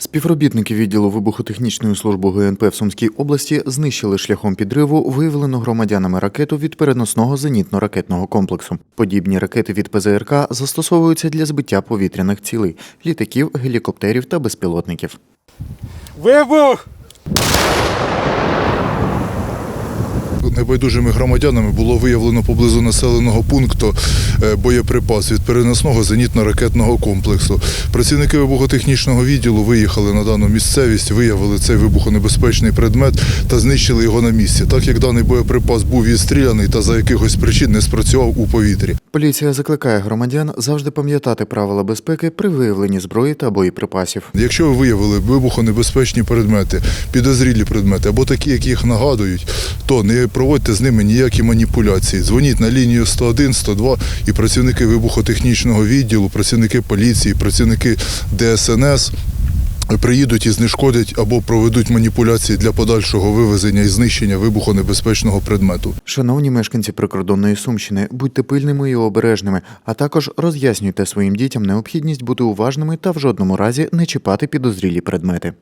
Співробітники відділу вибухотехнічної служби ГНП в Сумській області знищили шляхом підриву виявлену громадянами ракету від переносного зенітно-ракетного комплексу. Подібні ракети від ПЗРК застосовуються для збиття повітряних цілей літаків, гелікоптерів та безпілотників. Вибух! Небайдужими громадянами було виявлено поблизу населеного пункту е, боєприпас від переносного зенітно-ракетного комплексу. Працівники вибухотехнічного відділу виїхали на дану місцевість, виявили цей вибухонебезпечний предмет та знищили його на місці, так як даний боєприпас був відстріляний та за якихось причин не спрацював у повітрі. Поліція закликає громадян завжди пам'ятати правила безпеки при виявленні зброї та боєприпасів. Якщо ви виявили вибухонебезпечні предмети, підозрілі предмети або такі, які їх нагадують, то не проводьте з ними ніякі маніпуляції. Дзвоніть на лінію 101, 102 і працівники вибухотехнічного відділу, працівники поліції, працівники ДСНС. Приїдуть і знешкодять або проведуть маніпуляції для подальшого вивезення і знищення вибухонебезпечного предмету. Шановні мешканці прикордонної Сумщини, будьте пильними і обережними, а також роз'яснюйте своїм дітям необхідність бути уважними та в жодному разі не чіпати підозрілі предмети.